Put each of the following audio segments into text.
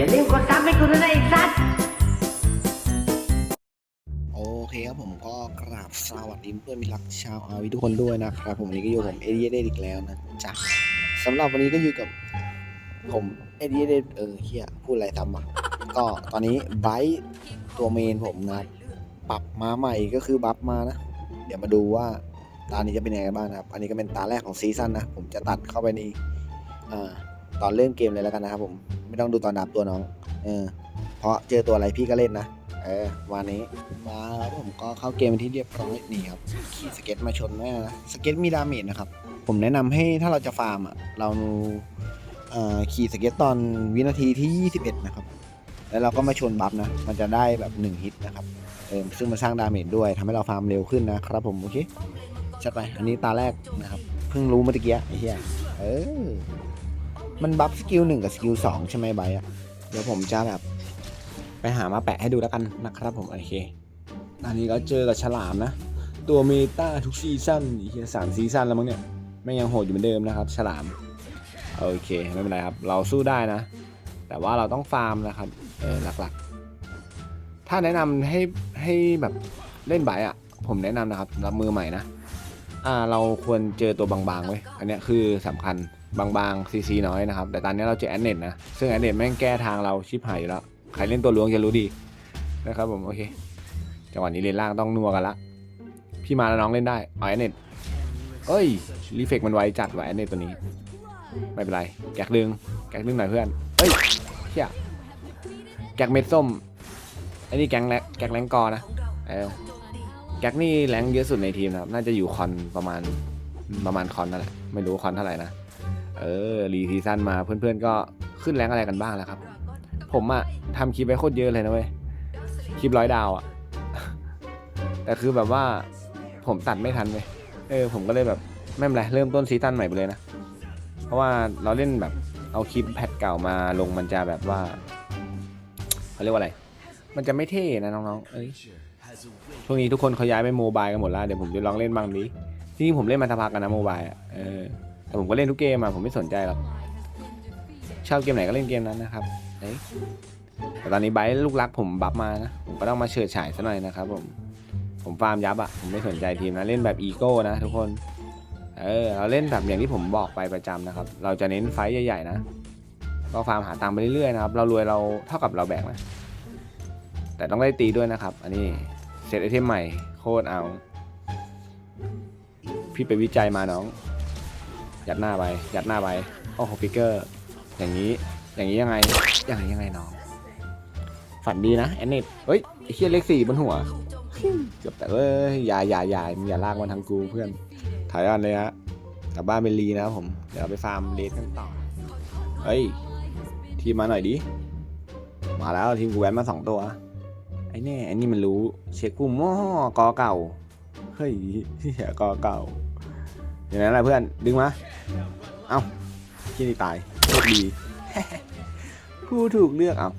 อย่าลืมกดซับให้กูด้วยนะไอ้สัสโอเคครับผมก็กราบสวัสดีเพื่อนมิตรรักชาวอาวิทุกคนด้วยนะครับ ผมวันนี้ก็อยู่กับผมเอเดียเดอีกแล้วนะจ๊ะสำหรับวันนี้ก็อยู่กับผมเอเดียเดเออเฮียพูดอะไรทำอะก็ตอนนี้ไบรท์ตัวเมนผมนะปรับมาใหม่ก็คือบัฟมานะ เดี๋ยวมาดูว่าตานี้จะเป็นยังไงบ้างนะครับ อันนี้ก็เป็นตาแรกของซีซั่นนะ ผมจะตัดเข้าไปในอ่า ตอนเริ่มเกมเลยแล้วกันนะครับผมไม่ต้องดูตอนดับตัวน้อง เออ เพราะเจอตัวอะไรพี่ก็เล่นนะเออวันนี้มาแล้วผมก็เข้าเกมเป็นที่เรียบร้อยนี่ครับขี่สเก็ตมาชนแม่นะสเก็ตมีดาเมจนะครับ ผมแนะนำให้ถ้าเราจะฟาร์มอะเราขี่สเก็ตตอนวินาทีที่ 21 นะครับ แล้วเราก็มาชนบัฟนะ มันจะได้แบบ 1 ฮิตนะครับ เออซึ่งมันสร้างดาเมจด้วยทำให้เราฟาร์มเร็วขึ้นนะครับผม โอเคจัดไป อันนี้ตาแรกนะครับ เพิ่งรู้เมื่อกี้ไอ้เหี้ยเออ มันบัฟสกิลหนึ่งกับสกิลสองใช่ไหมไบร์ทอะเดี๋ยวผมจะแบบ ไปหามาแปะให้ดูแล้วกันนะครับผมโอเค อันนี้ก็เจอกับฉลามนะ ตัวเมตาทุกซีซั่นอีกสามซีซั่นแล้วมั้งเนี่ยไม่ยังโหดอยู่เหมือนเดิมนะครับ ฉลามโอเคไม่เป็นไรครับ เราสู้ได้นะ แต่ว่าเราต้องฟาร์มนะครับเออหลักๆ ถ้าแนะนำให้ให้แบบเล่นใบอะผมแนะนำนะครับรับมือใหม่นะอ่าเราควรเจอตัวบางๆไว้อันนี้คือสำคัญ บางๆซีซีน้อยนะครับ แต่ตอนนี้เราเจอแอนเน็ตนะ ซึ่งแอนเน็ตแม่งแก้ทางเราชิบหายอยู่แล้ว ใครเล่นตัวล้วงจะรู้ดีนะครับผม โอเค จังหวะนี้เลนล่างต้องนัวกันละ พี่มาแล้วน้องเล่นได้เอาแอนเน็ตเอ้ยรีเฟกมันไวจัดว่ะแอนเน็ตตัวนี้ ไม่เป็นไร แกกดึง แกกดึงหน่อยเพื่อน เอ้ยเฮียแกกเม็ดส้มไอ้นี่แกงแลกแกกแรงกอนะ เออแกกนี่แรงเยอะสุดในทีมนะครับ น่าจะอยู่คอนประมาณประมาณคอนนั่นแหละ ไม่รู้คอนเท่าไหร่นะ เออรีซีซั่นมาเพื่อนๆก็ขึ้นแรงอะไรกันบ้างแล้วครับ ผมอะทำคลิปไว้โคตรเยอะเลยนะเว้ยคลิปร้อยดาวอะแต่คือแบบว่าผมตัดไม่ทันเว้ยเออผมก็เลยแบบไม่เป็นไรเริ่มต้นซีซั่นใหม่ไปเลยนะ เพราะว่าเราเล่นแบบเอาคลิปแพทเก่ามาลงมันจะแบบว่าเขาเรียกว่าอะไร มันจะไม่เท่นะน้องๆเอ้ยช่วงนี้ทุกคนเขาย้ายไปโมบายกันหมดแล้วเดี๋ยวผมจะลองเล่นบ้างดิที่ผมเล่นมาทัพักกันนะโมบายอะเออ แต่ผมก็เล่นทุกเกมอะผมไม่สนใจหรอกชอบเกมไหนก็เล่นเกมนั้นนะครับเอ้แต่ตอนนี้ไบร์ลูกรักผมบัฟมานะผมก็ต้องมาเฉิดฉายซะหน่อยนะครับผมผมฟาร์มยับอะ่ะผมไม่สนใจทีมนะเล่นแบบอีโก้นะทุกคนเออเราเล่นแบบอย่างที่ผมบอกไปประจำนะครับ เราจะเน้นไฟใหญ่ๆนะ ก็ฟาร์มหาตังไปเรื่อยๆนะครับ เรารวยเราเท่ากับเราแบกนะแต่ต้องได้ตีด้วยนะครับ อันนี้เซตไอเทมใหม่โคตรเอา พี่ไปวิจัยมาน้อง ยัดหน้าไป ยัดหน้าไปโอ้โหฟิกเกอร์ อย่างนี้ อย่างนี้ยังไง อย่างนี้ยังไงน้อง ฝันดีนะแอนเนตเฮ้ยไอ้เคียเลขสี่บนหัวเกือบแต่เอ้ยอย่าอย่าอย่ามึงอย่าลากมันทางกูเพื่อน ถ่ายอนเลยฮะกลับบ้านเป็นรีนะครับผม เดี๋ยวไปฟาร์มเลสกันต่อ เฮ้ย ทีมมาหน่อยดิ มาแล้วทีมกูแวนมาสองตัว ไอ้แน่ไอ้นี่มันรู้ เช็คกูม่อกอเก่า เฮ้ยเหี้ยกอเก่า อย่างนั้นแหละเพื่อน ดึงมา เอ้าที่นี่ตายโชคดีผู้ถูกเลือกเอา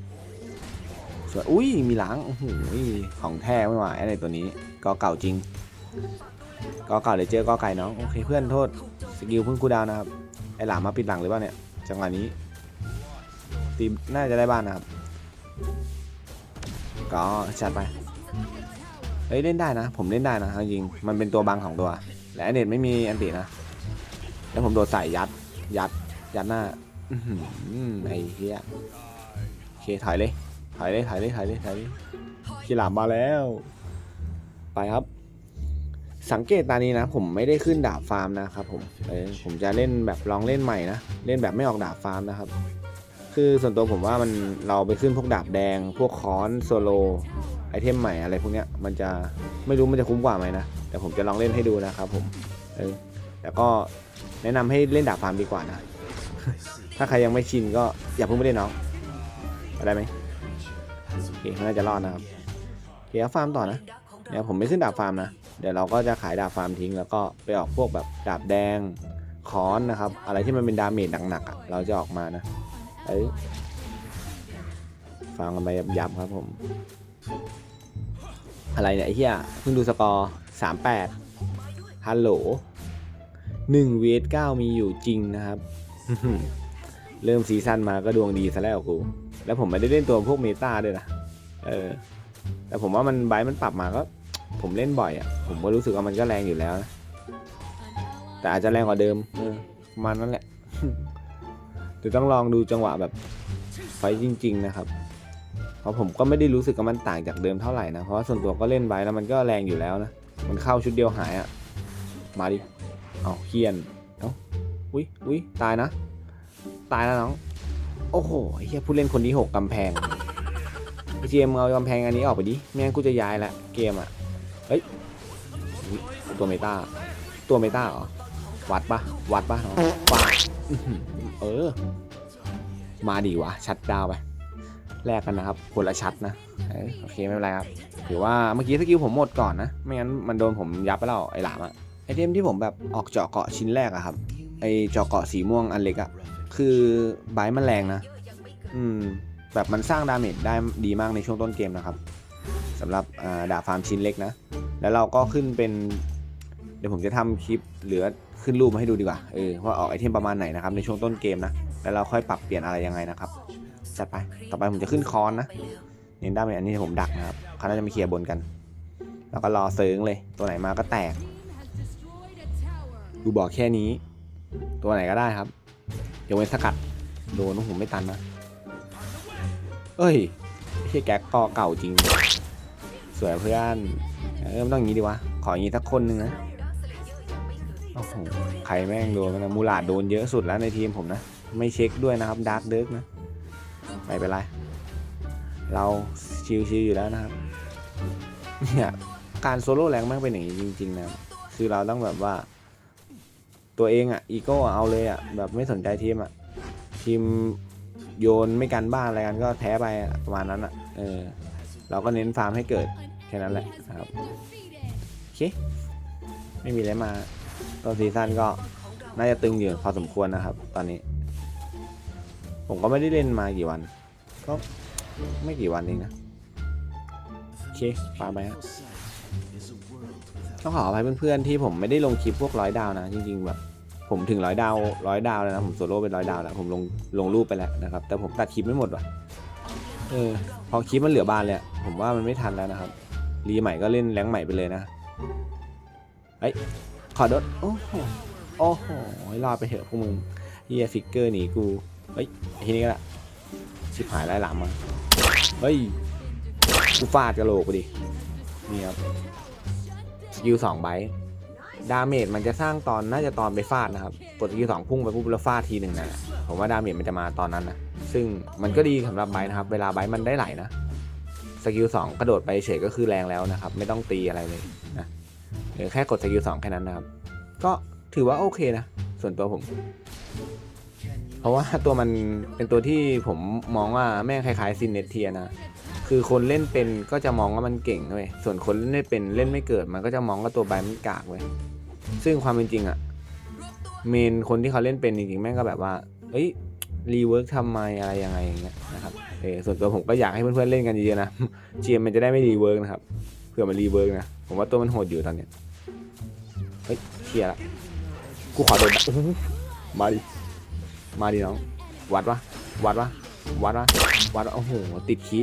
สวยอุ้ย มีหลังโอ้โหของแท้ไม่ไหวอะไรตัวนี้กอเก่าจริงกอเก่าเดี๋ยวเจอกอไก่น้อง โอเคเพื่อนโทษ สกิลเพิ่งคูดาวนะครับ ไอหลามมาปิดหลังหรือเปล่าเนี่ย จังหวะนี้ทีน่าจะได้บ้านนะครับ ก็จัดไป เฮ้ย เล่นได้นะ ผมเล่นได้นะจริง มันเป็นตัวบังของตัว และอันเน็ตไม่มีอันตินะ แล้วผมโดดใส่ยัด ยัด ยัดหน้าไอ้เหี้ยโอเคถอยเลย ถอยเลย ถอยเลย ถอยเลย ถอยเลยขี้หลามมาแล้ว ไปครับ สังเกตตานี้นะ ผมไม่ได้ขึ้นดาบฟาร์มนะครับผม เออ ผมจะเล่นแบบลองเล่นใหม่นะ เล่นแบบไม่ออกดาบฟาร์มนะครับ คือส่วนตัวผมว่ามันเราไปขึ้นพวกดาบแดง พวกค้อนโซโล ไอเทมใหม่อะไรพวกเนี้ยมันจะไม่รู้มันจะคุ้มกว่าไหมนะ แต่ผมจะลองเล่นให้ดูนะครับผมเออแต่ก็แนะนำให้เล่นดาบฟาร์มดีกว่านะ ถ้าใครยังไม่ชินก็อย่าเพิ่งไปเล่นน้องได้ไหมโอเคน่าจะรอดนะครับโอเคฟาร์มต่อนะเดี๋ยวผมไม่ขึ้นดาบฟาร์มนะ เดี๋ยวเราก็จะขายดาบฟาร์มทิ้ง แล้วก็ไปออกพวกแบบดาบแดงค้อนนะครับ อะไรที่มันเป็นดาเมจหนักๆอะเราจะออกมานะเอ้ยฟังกันไปยับๆครับผม อะไรเนี่ยไอ้เหี้ยเพิ่งดูสกอร์สามแปดฮัลโหลหนึ่งเวทเก้ามีอยู่จริงนะครับ เริ่มซีซั่นมาก็ดวงดีซะแล้วกู แล้วผมไม่ได้เล่นตัวพวกเมตาด้วยนะ เออ แต่ผมว่ามันไบมันปรับมาก็ ผมเล่นบ่อยอะ่ะ ผมก็รู้สึกว่ามันก็แรงอยู่แล้วนะ แต่อาจจะแรงกว่าเดิมประมาณนั้นแหละเดี๋ยวต้องลองดูจังหวะแบบไฟจริง ๆ นะครับ เพราะผมก็ไม่ได้รู้สึกว่ามันต่างจากเดิมเท่าไหร่นะ เพราะว่าส่วนตัวก็เล่นไบร์ทแล้วมันก็แรงอยู่แล้วนะ มันเข้าชุดเดียวหายอะ่ะ มาดิ เอาเคียน เอาอุ้ยอุ้ยตายนะ ตายแล้วน้อง โอ้โหเฮียผู้เล่นคนที่หกกำแพงเจมเอากำแพงอันนี้ออกไปดิ ไม่งั้นกูจะย้ายละเกมอะ เฮ้ย ตัวเมตา ตัวเมตาเหรอ วัดปะวัดปะน้องปาดเออ มาดีวะ ชัดดาวไป แลกกันนะครับคนละชัดนะโอเคไม่เป็นไรครับถือว่าเมื่อกี้สกิลผมหมดก่อนนะ ไม่งั้นมันโดนผมยับไปแล้วไอ้หลามอะไอเทมที่ผมแบบออกเจาะเกาะชิ้นแรกอะครับ ไอเจาะเกาะสีม่วงอันเล็กอะคือไบร์มันแรงนะ อืมแบบมันสร้างดาเมจได้ดีมากในช่วงต้นเกมนะครับสำหรับดาบฟาร์มชิ้นเล็กนะ แล้วเราก็ขึ้นเป็น เดี๋ยวผมจะทำคลิปเหรือขึ้นรูปมาให้ดูดีกว่าเออว่าออกไอเทมประมาณไหนนะครับในช่วงต้นเกมนะ แล้วเราค่อยปรับเปลี่ยนอะไรยังไงนะครับ จัดไป ต่อไปผมจะขึ้นคอนนะเน้นด้าเมจอันนี้ผมดักนะครับเขาน่าจะมาเคลียร์บนกัน แล้วก็รอเซิร์งเลย ตัวไหนมาก็แตก ดูบอกแค่นี้ ตัวไหนก็ได้ครับยกเว้นสกัด โดนผมไม่ตันนะ เอ้ยไม่ใช่แก๊กก็เก่าจริง สวยเพื่อนเออมันต้องอย่างนี้ดีวะ ขออย่างนี้สักคนนึงนะโอ้โหใครแม่งโดนนนะมูลาดโดนเยอะสุดแล้วในทีมผมนะ ไม่เช็คด้วยนะครับดาร์กเดิร์กนะ ไม่เป็นไร เราชิวๆอยู่แล้วนะครับ เนี่ยการโซโล่แรงม่งเป็นอย่างนี้จริง ๆ นะ คือเราต้องแบบว่า ตัวเองอะอีโก้เอาเลยอะแบบไม่สนใจทีมอะทีมโยนไม่กันบ้านอะไรกันก็แพ้ไปประมาณนั้นอะเออเราก็เน้นฟาร์มให้เกิดแค่นั้นแหละนะครับโอเคไม่มีอะไรมาต้นซีซั่นก็น่าจะตึงอยู่พอสมควรนะครับ ตอนนี้ ผมก็ไม่ได้เล่นมากี่วัน ก็ไม่กี่วันเองนะ โอเคฟาร์มไปฮะต้องขออภัยเพื่อนๆที่ผมไม่ได้ลงคลิปพวกร้อยดาวนะ จริงๆแบบผมถึงร้อยดาวร้อยดาวแล้วนะผมโซโล่เป็นร้อยดาวแล้วผมลงลงรูปไปแล้วนะครับ แต่ผมตัดคลิปไม่หมดว่ะเออพอคลิปมันเหลือบานเลยอะผมว่ามันไม่ทันแล้วนะครับรีใหม่ก็เล่นแรงค์ใหม่ไปเลยนะเฮ้ยขอโดดโอ้โหโอ้โหรอดไปเถอะพวกมึงเฮียฟิกเกอร์หนีกูเฮ้ยไอ้ทีนี้ก็ละ ชิบหายไล่หลังมาเฮ้ยกูฟาดกระโหลกไปดิ นี่ครับ สกิลสองไบต์ดาเมจมันจะสร้างตอนน่าจะตอนไปฟาดนะครับ กดสกิลสองพุ่งไปปุ๊บแล้วฟาดทีหนึ่งนะผมว่าดาเมจมันจะมาตอนนั้นนะ ซึ่งมันก็ดีสำหรับไบร์นะครับ เวลาไบร์มันได้ไหลนะ สกิลสองกระโดดไปเฉยก็คือแรงแล้วนะครับ ไม่ต้องตีอะไรเลยนะเออแค่กดสกิลสองแค่นั้นนะครับ ก็ถือว่าโอเคนะ ส่วนตัวผม เพราะว่าตัวมันเป็นตัวที่ผมมองว่าแม่งคล้ายๆซินเนตเทียนะ คือคนเล่นเป็นก็จะมองว่ามันเก่งเว้ยส่วนคนเล่นไม่เป็นเล่นไม่เกิดมันก็จะมองว่าตัวใบมันกากเว้ยซึ่งความเป็นจริงอะเมนคนที่เขาเล่นเป็นจริงๆแม่งก็แบบว่า เอ้ยรีเวิร์กทำไมอะไรยังไงอย่างเงี้ยนะครับเออส่วนตัวผมก็อยากให้เพื่อนๆเล่นกันเยอะๆนะเจียมมันจะได้ไม่รีเวิร์กนะครับเผื่อมันรีเวิร์กนะผมว่าตัวมันโหดอยู่ตอนเนี้ยเฮ้ยเคลียร์ละกูขอโดนมาดิ มาดิน้อง วัดวะ วัดวะ วัดวะ วัดวะโอ้โห ติดคี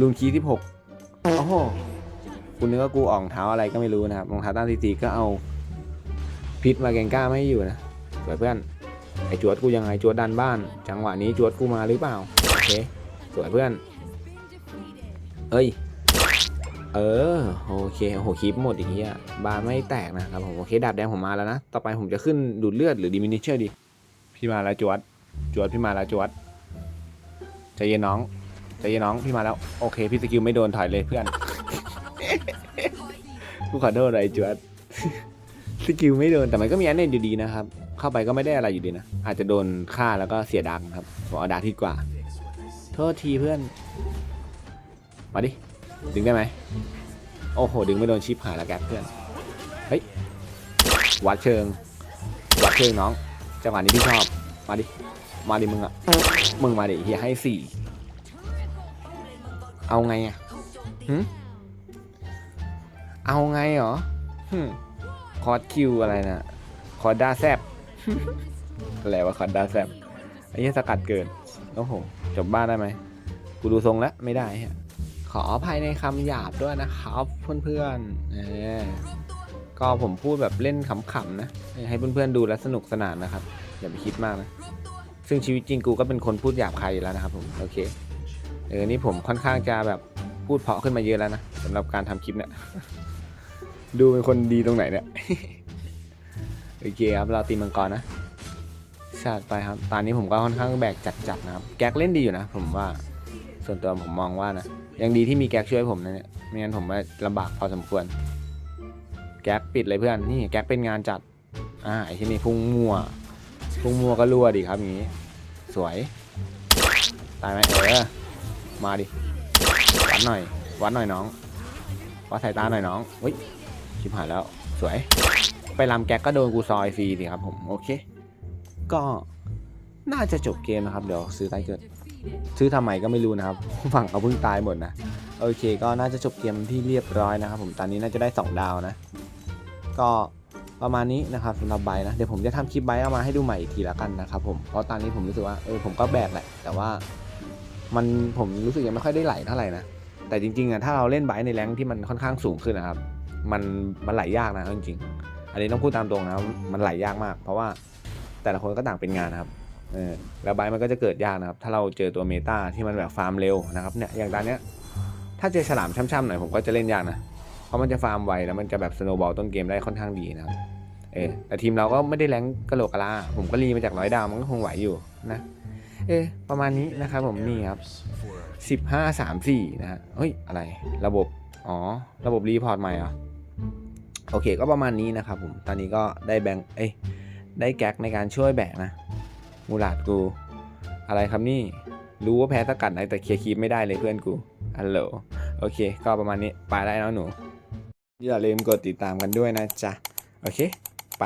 ลูนคีที่หกโอ้โห คุณนึกว่ากูออกรองเท้าอะไรก็ไม่รู้นะครับรองเท้าต้านทีทีก็เอาพิษมาแกงก้าไม่ให้อยู่นะสวยเพื่อน ไอจวดกูยังไงจวดดันบ้าน จังหวะนี้จวดกูมาหรือเปล่า โอเค สวยเพื่อน เอ้ย เออ โอเค โอ้โหคลิปหมดอีกทีอะบานไม่แตกนะครับผม โอเค ดาบแดงผมมาแล้วนะ ต่อไปผมจะขึ้นดูดเลือดหรือดิมินิเชอร์ดี พี่มาแล้วจวด จวดพี่มาแล้วจวดใจเย็นน้องใจเย็นน้องพี่มาแล้ว โอเค พี่สกิลไม่โดนถอยเลยเพื่อนกูขอโทษอะไรจวดสกิลไม่โดนแต่มันก็มีอันเน่นอยู่ดีนะครับ เข้าไปก็ไม่ได้อะไรอยู่ดีนะ อาจจะโดนฆ่าแล้วก็เสียดังครับผมเอาดาที่กว่า โทษทีเพื่อน มาดิ ดึงได้ไหม โอ้โห ดึงไม่โดนชิปหายแล้วแกเพื่อน เฮ้ย วัดเชิง วัดเชิงน้อง จังหวะนี้พี่ชอบ มาดิ มาดิมึงอะมึงมาดิเฮียให้สี่เอาไงอะหึเอาไงเหรอหึคอร์ดคิวอะไรนะคอร์ดด้าแซบอะไรวะคอร์ดด้าแซบไอ้เหี้ยสกัดเกิน โอ้โห จบบ้านได้ไหม กูดูทรงแล้วไม่ได้ฮะขออภัยในคำหยาบด้วยนะครับเพื่อนๆเออ ก็ผมพูดแบบเล่นขำๆนะ ให้เพื่อนๆดูแล้วสนุกสนานนะครับ อย่าไปคิดมากนะ ซึ่งชีวิตจริงกูก็เป็นคนพูดหยาบคายอยู่แล้วนะครับผมโอเคเออนี่ผมค่อนข้างจะแบบพูดเพาะขึ้นมาเยอะแล้วนะสำหรับการทำคลิปเนี่ย ดูเป็นคนดีตรงไหนเนี่ยโอเคครับเราตีมังกรนะชาดไปครับ ตอนนี้ผมก็ค่อนข้างแบกจัดๆนะครับ แก๊กเล่นดีอยู่นะ ผมว่า ส่วนตัวผมมองว่านะ ยังดีที่มีแก๊กช่วยผมนะเนี่ย ไม่งั้นผมว่าลำบากพอสมควร แก๊กปิดเลยเพื่อนนี่แก๊กเป็นงานจัดอ่าไอ้ที่นี่พุ่งมัวพุ่งมัวก็รั่วดีครับอย่างนี้ สวยตายไหมเออมาดิวัดหน่อยวัดหน่อยน้องวัดสายตาหน่อยน้องเฮ้ยชิบหายแล้วสวย ไปลำแก๊กก็โดนกูซอยฟรีดิครับผมโอเค ก็น่าจะจบเกมนะครับ เดี๋ยวซื้อไตเกิด ซื้อทำไมก็ไม่รู้นะครับฝั่งเขาเพิ่งตายหมดนะ โอเค ก็น่าจะจบเกมที่เรียบร้อยนะครับผมตอนนี้น่าจะได้ 2 ดาวนะ ก็ประมาณนี้นะครับสำหรับไบร์นะเดี๋ยวผมจะทำคลิปไบร์ทเอามาให้ดูใหม่อีกทีละกันนะครับผมเพราะตอนนี้ผมรู้สึกว่าเออผมก็แบกแหละแต่ว่ามันผมรู้สึกยังไม่ค่อยได้ไหลเท่าไหร่นะแต่จริงๆอะถ้าเราเล่นไบร์ในแรงที่มันค่อนข้างสูงขึ้นนะครับมันมันไหลยากนะจริงๆ อันนี้ต้องพูดตามตรงนะมันไหลยากมาก เพราะว่าแต่ละคนก็ต่างเป็นงานนะครับเออแล้วไบร์มันก็จะเกิดยากนะครับถ้าเราเจอตัวเมตาที่มันแบบฟาร์มเร็วนะครับเนี่ยอย่างตอนเนี้ยถ้าเจอฉลามช่ำๆหน่อยผมก็จะเล่นยากนะ เพราะมันจะฟาร์มไวแล้วมันจะแบบสโนว์บอลต้นเกมได้ค่อนข้างดีนะครับเออแต่ทีมเราก็ไม่ได้แรงกะโหลกกะลาผมก็รีมาจากร้อยดาวมันก็คงไหวอยู่นะ เออประมาณนี้นะครับผมนี่ครับสิบห้าสามสี่นะฮะเฮ้ย อะไรระบบ อ๋อ ระบบรีพอร์ตใหม่เหรอโอเคก็ประมาณนี้นะครับผมตอนนี้ก็ได้แบงเอ้ยได้แก๊กในการช่วยแบกนะ มูลาดกู อะไรครับนี่ รู้ว่าแพ้สกัดไหนแต่เคลียร์คีปไม่ได้เลยเพื่อนกูฮัลโหลโอเค ก็ประมาณนี้ไปได้แล้วหนู อย่าลืมกดติดตามกันด้วยนะจ๊ะ โอเค ไป